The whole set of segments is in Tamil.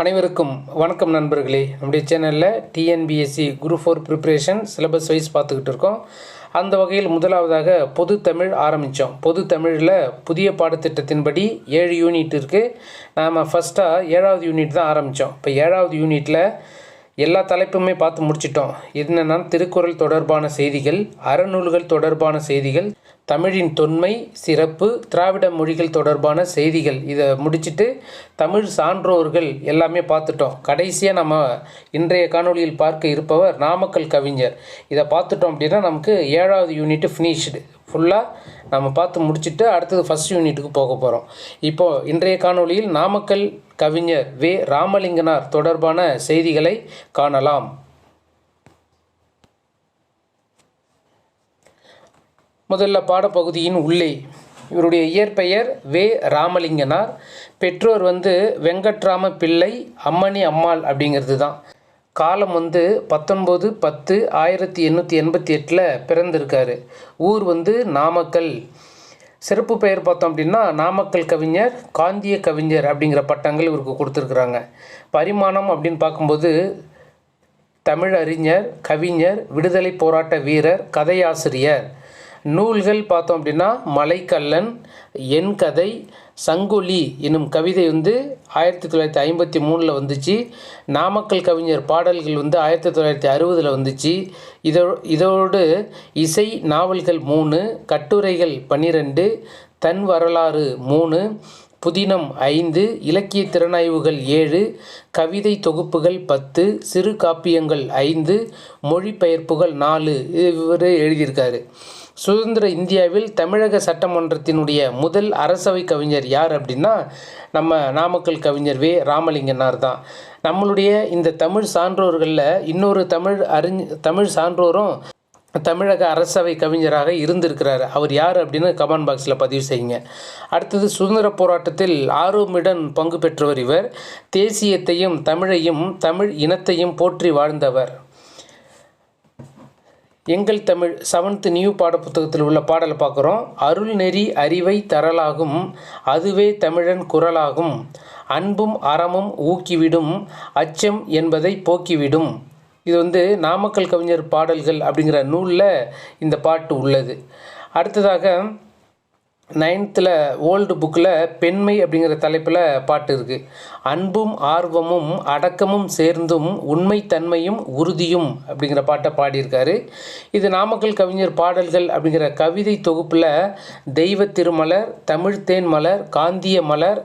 அனைவருக்கும் வணக்கம் நண்பர்களே. நம்முடைய சேனலில் TNPSC group four preparation syllabus wise பார்த்துக்கிட்டு இருக்கோம். அந்த வகையில் முதலாவதாக பொது தமிழ் ஆரம்பித்தோம் பொது தமிழில் புதிய பாடத்திட்டத்தின்படி ஏழு யூனிட் இருக்குது நாம் ஃபஸ்ட்டாக ஏழாவது யூனிட் தான் ஆரம்பித்தோம் இப்போ ஏழாவது யூனிட்டில் எல்லா தலைப்புமே பார்த்து முடிச்சிட்டோம். என்னென்னா திருக்குறள் தொடர்பான செய்திகள் அறநூல்கள் தொடர்பான செய்திகள் தமிழின் தொன்மை சிறப்பு திராவிட மொழிகள் தொடர்பான செய்திகள். இதை முடிச்சுட்டு தமிழ் சான்றோர்கள் எல்லாமே பார்த்துட்டோம் கடைசியாக நம்ம இன்றைய காணொளியில் பார்க்க இருப்பவர் நாமக்கல் கவிஞர். இதை பார்த்துட்டோம் அப்படின்னா நமக்கு ஏழாவது யூனிட் ஃபினிஷ்டு ஃபுல்லாக நம்ம பார்த்து முடிச்சுட்டு அடுத்தது ஃபஸ்ட் யூனிட்டுக்கு போக போகிறோம் இப்போது இன்றைய காணொளியில் நாமக்கல் கவிஞர் வே. ராமலிங்கனார் தொடர்பான செய்திகளை காணலாம். முதல்ல பாடப்பகுதியின் உள்ளே. இவருடைய இயற்பெயர் வே. ராமலிங்கனார். பெற்றோர் வந்து வெங்கட்ராம பிள்ளை அம்மணி அம்மாள் அப்படிங்கிறது தான். காலம் வந்து பத்தொன்பது பத்து ஆயிரத்தி எண்ணூற்றி எண்பத்தி எட்டில் பிறந்திருக்காரு. ஊர் வந்து நாமக்கல். சிறப்பு பெயர் பார்த்தோம் அப்படின்னா நாமக்கல் கவிஞர் காந்திய கவிஞர் அப்படிங்கிற பட்டங்கள் இவருக்கு கொடுத்துருக்குறாங்க. பரிமாணம் அப்படின்னு பார்க்கும்போது தமிழறிஞர் கவிஞர் விடுதலை போராட்ட வீரர் கதையாசிரியர். நூல்கள் பார்த்தோம் அப்படின்னா மலைக்கல்லன் என் கதை சங்கொலி என்னும் கவிதை வந்து ஆயிரத்தி தொள்ளாயிரத்தி ஐம்பத்தி மூணில் வந்துச்சு. நாமக்கல் கவிஞர் பாடல்கள் வந்து ஆயிரத்தி தொள்ளாயிரத்தி அறுபதில் வந்துச்சு. இதோ இதோடு இசை நாவல்கள் மூணு கட்டுரைகள் பன்னிரெண்டு தன் வரலாறு மூணு புதினம் ஐந்து இலக்கிய திறனாய்வுகள் ஏழு கவிதை தொகுப்புகள் பத்து சிறு காப்பியங்கள் ஐந்து மொழிபெயர்ப்புகள் நாலு இவர் எழுதியிருக்காரு. சுதந்திர இந்தியாவில் தமிழக சட்டமன்றத்தினுடைய முதல் அரசவை கவிஞர் யார் அப்படின்னா நம்ம நாமக்கல் கவிஞர் வே. ராமலிங்கனார் தான். நம்மளுடைய இந்த தமிழ் சான்றோர்களில் இன்னொரு தமிழ் அறிஞ தமிழ் சான்றோரும் தமிழக அரசவை கவிஞராக இருந்திருக்கிறார். அவர் யார் அப்படின்னு கமெண்ட் பாக்ஸில் பதிவு செய்யுங்க. அடுத்தது சுதந்திர போராட்டத்தில் ஆர்வமுடன் பங்கு பெற்றவர் இவர். தேசியத்தையும் தமிழையும் தமிழ் இனத்தையும் போற்றி வாழ்ந்தவர். எங்கள் தமிழ் செவன்த் நியூ பாடப்புத்தகத்தில் உள்ள பாடலை பார்க்குறோம். அருள் நெறி அறிவை தரலாகும் அதுவே தமிழன் குரலாகும். அன்பும் அறமும் ஊக்கிவிடும் அச்சம் என்பதை போக்கிவிடும். இது வந்து நாமக்கல் கவிஞர் பாடல்கள் அப்படிங்கிற நூலில் இந்த பாட்டு உள்ளது. அடுத்ததாக நைன்த்தில் ஓல்டு புக்கில் பெண்மை அப்படிங்கிற தலைப்பில் பாட்டு இருக்குது அன்பும் ஆர்வமும் அடக்கமும் சேர்ந்தும் உண்மைத்தன்மையும் உறுதியும் அப்படிங்கிற பாட்டை பாடியிருக்காரு. இது நாமக்கல் கவிஞர் பாடல்கள் அப்படிங்கிற கவிதை தொகுப்பில் தெய்வ திருமலர் தமிழ்த்தேன் மலர் காந்திய மலர்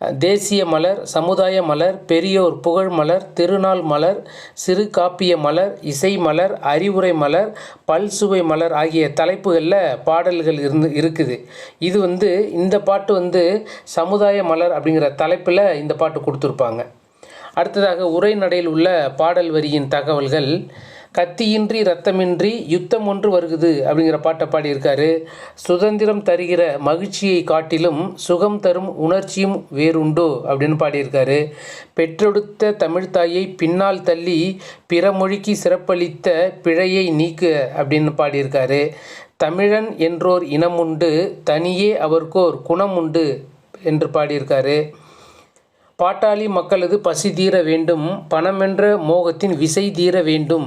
தேசிய மலர் சமுதாய மலர் பெரியோர் புகழ் மலர் திருநாள் மலர் சிறு காப்பிய மலர் இசை மலர் அறிவுரை மலர் பல்சுவை மலர் ஆகிய தலைப்புகளில் பாடல்கள் இருந்து இருக்குது. இது வந்து இந்த பாட்டு வந்து சமுதாய மலர் அப்படிங்கிற தலைப்பில் இந்த பாட்டு கொடுத்துருப்பாங்க. அடுத்ததாக உரைநடையில் உள்ள பாடல் வரியின் தகவல்கள் கத்தியின்றி ரத்தமின்றி யுத்தம் ஒன்று வருகுது அப்படிங்கிற பாட்டை பாடியிருக்காரு. சுதந்திரம் தருகிற மகிழ்ச்சியை காட்டிலும் சுகம் தரும் உணர்ச்சியும் வேறுண்டோ அப்படின்னு பாடியிருக்காரு. பெற்றெடுத்த தமிழ்தாயை பின்னால் தள்ளி பிற மொழிக்கு சிறப்பளித்த பிழையை நீக்கு அப்படின்னு பாடியிருக்காரு. தமிழன் என்றோர் இனமுண்டு தனியே அவர்க்கோர் குணமுண்டு என்று பாடியிருக்காரு. பாட்டாளி மக்களது பசி தீர வேண்டும் பணமென்ற மோகத்தின் விசை தீர வேண்டும்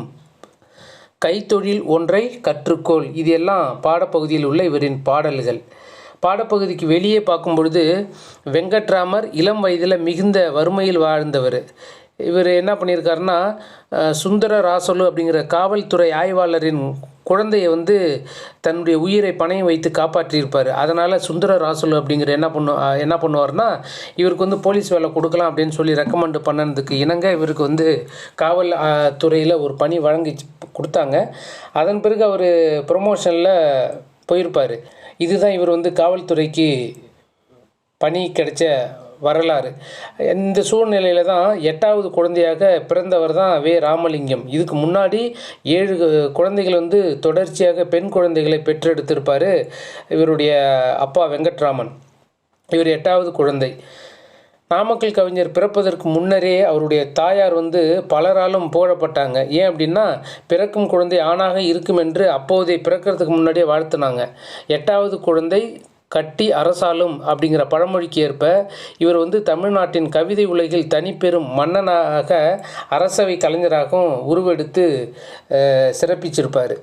கைத்தொழில் ஒன்றை கற்றுக்கோள். இது எல்லாம் பாடப்பகுதியில் உள்ள இவரின் பாடல்கள். பாடப்பகுதிக்கு வெளியே பார்க்கும் பொழுது வெங்கட்ராமர் இளம் வயதில் மிகுந்த வறுமையில் வாழ்ந்தவர். இவர் என்ன பண்ணியிருக்காருன்னா சுந்தர ராசலு அப்படிங்கிற காவல்துறை ஆய்வாளரின் குழந்தையை வந்து தன்னுடைய உயிரை பணையம் வைத்து காப்பாற்றியிருப்பார். அதனால் சுந்தர ராசுலு அப்படிங்கிற என்ன பண்ணு என்ன பண்ணுவார்னா இவருக்கு வந்து போலீஸ் வேலை கொடுக்கலாம் அப்படின்னு சொல்லி ரெக்கமெண்ட் பண்ணதுக்கு இணங்க இவருக்கு வந்து காவல் துறையில் ஒரு பணி வழங்கி கொடுத்தாங்க. அதன் பிறகு அவர் ப்ரொமோஷனில் போயிருப்பார். இதுதான் இவர் வந்து காவல்துறைக்கு பணி கிடைச்ச வரலாறு. இந்த சூழ்நிலையில் தான் எட்டாவது குழந்தையாக பிறந்தவர் தான் வே. ராமலிங்கம். இதுக்கு முன்னாடி ஏழு குழந்தைகள் வந்து தொடர்ச்சியாக பெண் குழந்தைகளை பெற்றெடுத்திருப்பார் இவருடைய அப்பா வெங்கட்ராமன். இவர் எட்டாவது குழந்தை. நாமக்கல் கவிஞர் பிறப்பதற்கு முன்னரே அவருடைய தாயார் வந்து பலராலும் புகழப்பட்டாங்க ஏன் அப்படின்னா பிறக்கும் குழந்தை ஆணாக இருக்கும் என்று அப்போதைய பிறக்கிறதுக்கு முன்னாடியே வாழ்த்துனாங்க. எட்டாவது குழந்தை கட்டி அரசாலும் அப்படிங்கிற பழமொழிக்கு ஏற்ப இவர் வந்து தமிழ்நாட்டின் கவிதை உலகில் தனிப்பெரும் மன்னனாக அரசவை கலைஞராகவும் உருவெடுத்து சிறப்பிச்சிருப்பார்.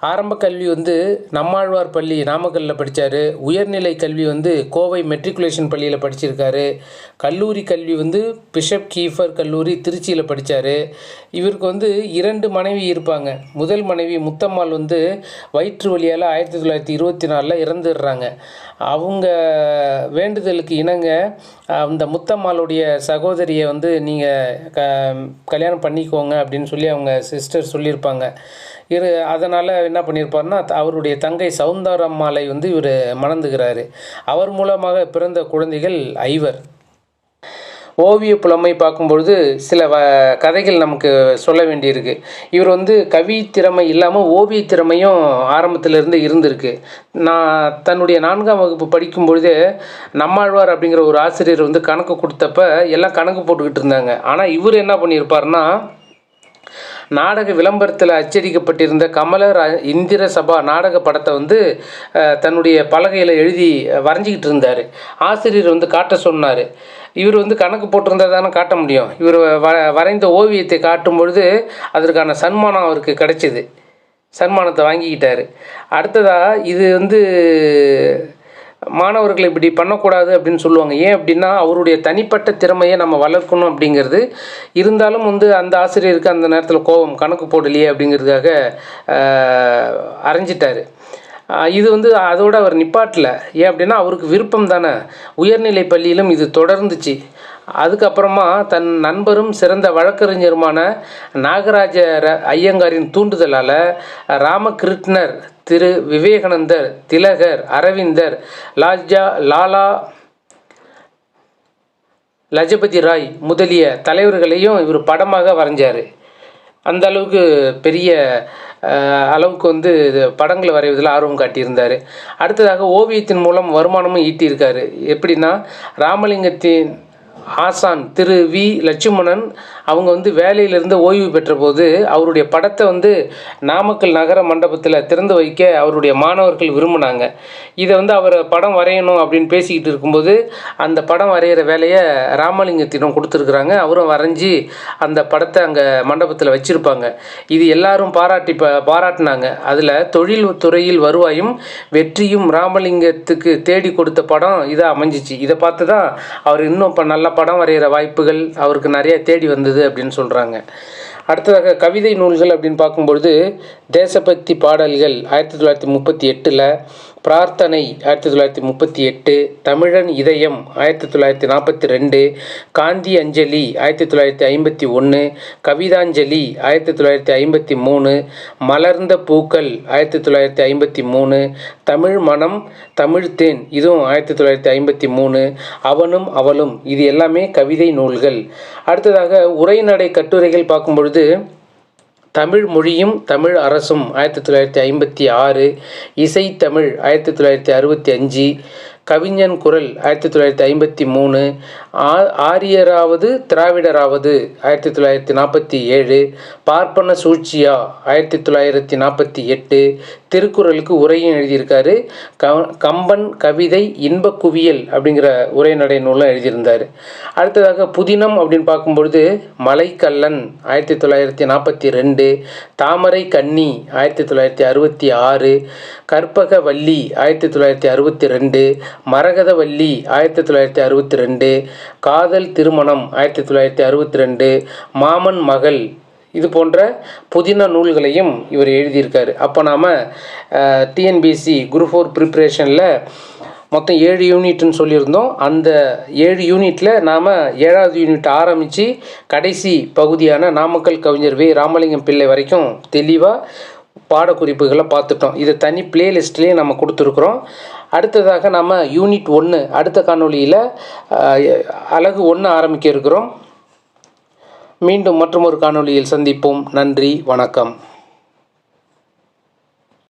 ஆரம்ப கல்வி வந்து நம்மாழ்வார் பள்ளி நாமக்கல்லில் படித்தார் உயர்நிலை கல்வி வந்து கோவை மெட்ரிகுலேஷன் பள்ளியில் படிச்சிருக்காரு. கல்லூரி கல்வி வந்து பிஷப் கீஃபர் கல்லூரி திருச்சியில் படித்தார் இவருக்கு வந்து இரண்டு மனைவி இருப்பாங்க. முதல் மனைவி முத்தம்மாள் வந்து வயிற்று வழியால் ஆயிரத்தி தொள்ளாயிரத்தி இருபத்தி நாலில் இறந்துடுறாங்க. அவங்க வேண்டுதலுக்கு இணங்க அந்த முத்தம்மாளுடைய சகோதரியை வந்து நீங்கள் க கல்யாணம் பண்ணிக்கோங்க அப்படின்னு சொல்லி அவங்க சிஸ்டர் சொல்லியிருப்பாங்க. இரு அதனால் என்ன பண்ணியிருப்பாருன்னா அவருடைய தங்கை சவுந்தரம்மாளை வந்து இவர் மணந்துகிறாரு. அவர் மூலமாக பிறந்த குழந்தைகள் ஐவர். ஓவிய புலமை பார்க்கும்பொழுது சில வ கதைகள் நமக்கு சொல்ல வேண்டியிருக்கு. இவர் வந்து கவி திறமை இல்லாமல் ஓவிய திறமையும் ஆரம்பத்திலிருந்து இருந்திருக்கு. நான் தன்னுடைய நான்காம் வகுப்பு படிக்கும் பொழுதே நம்மாழ்வார் அப்படிங்கிற ஒரு ஆசிரியர் வந்து கணக்கு கொடுத்தப்ப எல்லாம் கணக்கு போட்டுக்கிட்டு இருந்தாங்க. ஆனால் இவர் என்ன பண்ணியிருப்பாருன்னா நாடக விளம்பரத்தில் அச்சடிக்கப்பட்டிருந்த கமலர் இந்திர சபா நாடக படத்தை வந்து தன்னுடைய பலகையில் எழுதி வரைஞ்சிக்கிட்டு இருந்தார். ஆசிரியர் வந்து காட்ட சொன்னார். இவர் வந்து கணக்கு போட்டிருந்தா தானே காட்ட முடியும். இவர் வ வரைந்த ஓவியத்தை காட்டும் பொழுது அதற்கான சன்மானம் அவருக்கு கிடைச்சிது. சன்மானத்தை வாங்கிக்கிட்டார். அடுத்ததாக இது வந்து மாணவர்களை இப்படி பண்ணக்கூடாது அப்படின்னு சொல்லுவாங்க. ஏன் அப்படின்னா அவருடைய தனிப்பட்ட திறமையை நம்ம வளர்க்கணும் அப்படிங்கிறது. இருந்தாலும் வந்து அந்த ஆசிரியருக்கு அந்த நேரத்தில் கோபம் கணக்கு போடலையே அப்படிங்கிறதுக்காக அரைஞ்சிட்டார். இது வந்து அதோட அவர் நிப்பாட்டல. ஏன் அப்படின்னா அவருக்கு விருப்பம் தானே. உயர்நிலை பள்ளியிலும் இது தொடர்ந்துச்சு. அதுக்கப்புறமா தன் நண்பரும் சிறந்த வழக்கறிஞருமான நாகராஜ ஐயங்காரின் தூண்டுதலால் ராமகிருஷ்ணர் திரு விவேகானந்தர் திலகர் அரவிந்தர் லாஜா லாலா லஜபதி ராய் முதலிய தலைவர்களையும் இவர் படமாக வரைஞ்சார். அந்த அளவுக்கு பெரிய அளவுக்கு வந்து படங்களை வரைவதில் ஆர்வம் காட்டியிருந்தார். அடுத்ததாக ஓவியத்தின் மூலம் வருமானமும் ஈட்டியிருக்காரு. எப்படின்னா ராமலிங்கத்தின் ஆசான் திரு வி லட்சுமணன் அவங்க வந்து வேலையிலிருந்து ஓய்வு பெற்றபோது அவருடைய படத்தை வந்து நாமக்கல் நகர மண்டபத்தில் திறந்து வைக்க அவருடைய மாணவர்கள் விரும்பினாங்க. இதை வந்து அவர் படம் வரையணும் அப்படின்னு பேசிக்கிட்டு இருக்கும்போது அந்த படம் வரைகிற வேலையை ராமலிங்கத்திடம் கொடுத்துருக்குறாங்க. அவரும் வரைஞ்சி அந்த படத்தை அங்கே மண்டபத்தில் வச்சுருப்பாங்க. இது எல்லாரும் பாராட்டி ப பாராட்டினாங்க. அதில் தொழில் துறையில் வருவாயும் வெற்றியும் ராமலிங்கத்துக்கு தேடி கொடுத்த படம் இதாக அமைஞ்சிச்சு. இதை பார்த்து தான் அவர் இன்னும் இப்போ நல்ல படம் வரைகிற வாய்ப்புகள் அவருக்கு நிறைய தேடி வந்தது. அப்படின்னு சொல்கிறாங்க அடுத்ததாக கவிதை நூல்கள் அப்படின்னு பார்க்கும்பொழுது தேசபக்தி பாடல்கள் ஆயிரத்தி தொள்ளாயிரத்தி முப்பத்தி எட்டில் பிரார்த்தனை ஆயிரத்தி தொள்ளாயிரத்தி முப்பத்தி எட்டு தமிழன் இதயம் ஆயிரத்தி தொள்ளாயிரத்தி நாற்பத்தி ரெண்டு காந்தி அஞ்சலி ஆயிரத்தி தொள்ளாயிரத்தி ஐம்பத்தி ஒன்று கவிதாஞ்சலி ஆயிரத்தி தொள்ளாயிரத்தி ஐம்பத்தி மூணு மலர்ந்த பூக்கள் ஆயிரத்தி தொள்ளாயிரத்தி ஐம்பத்தி மூணு தமிழ் மனம் தமிழ் தேன் இதுவும் ஆயிரத்தி தொள்ளாயிரத்தி ஐம்பத்தி மூணு அவனும் அவளும் இது எல்லாமே கவிதை நூல்கள். அடுத்ததாக உரைநடை கட்டுரைகள் பார்க்கும் பொழுது தமிழ் மொழியும் தமிழ் அரசும் ஆயிரத்தி தொள்ளாயிரத்தி ஐம்பத்தி ஆறு இசைத்தமிழ் ஆயிரத்தி தொள்ளாயிரத்தி அறுபத்தி அஞ்சு கவிஞன் குரல் ஆயிரத்தி தொள்ளாயிரத்தி ஐம்பத்தி மூணு. ஆ ஆரியராவது திராவிடராவது ஆயிரத்தி தொள்ளாயிரத்தி நாற்பத்தி ஏழு. பார்ப்பன சூழ்ச்சியா ஆயிரத்தி தொள்ளாயிரத்தி நாற்பத்தி எட்டு. திருக்குறளுக்கு உரையும் எழுதியிருக்காரு. க கம்பன் கவிதை இன்ப குவியல் அப்படிங்கிற உரைநடை நூலும் எழுதியிருந்தார். அடுத்ததாக புதினம் அப்படின்னு பார்க்கும்பொழுது மலைக்கல்லன் ஆயிரத்தி தொள்ளாயிரத்தி நாற்பத்தி ரெண்டு. தாமரை கன்னி ஆயிரத்தி தொள்ளாயிரத்தி அறுபத்தி ஆறு. கற்பகவல்லி ஆயிரத்தி தொள்ளாயிரத்தி அறுபத்தி ரெண்டு. மரகதவல்லி ஆயிரத்தி தொள்ளாயிரத்தி அறுபத்தி ரெண்டு காதல் திருமணம் ஆயிரத்தி தொள்ளாயிரத்தி அறுபத்தி ரெண்டு மாமன் மகள் இது போன்ற புதின நூல்களையும் இவர் எழுதியிருக்காரு. அப்போ நாம் டிஎன்பிசி குரூப் ஃபோர் ப்ரிப்ரேஷனில் மொத்தம் ஏழு யூனிட்னு சொல்லியிருந்தோம். அந்த ஏழு யூனிட்டில் நாம் ஏழாவது யூனிட் ஆரம்பித்து கடைசி பகுதியான நாமக்கல் கவிஞர் வே. ராமலிங்கம் பிள்ளை வரைக்கும் தெளிவாக பாடக்குறிப்புகளை பார்த்துட்டோம். இதை தனி பிளேலிஸ்ட்லேயே நம்ம கொடுத்துருக்குறோம். அடுத்ததாக நம்ம யூனிட் ஒன்று அடுத்த காணொளியில் அழகு ஒன்று ஆரம்பிக்க இருக்கிறோம். மீண்டும் மற்றொரு காணொளியில் சந்திப்போம். நன்றி வணக்கம்.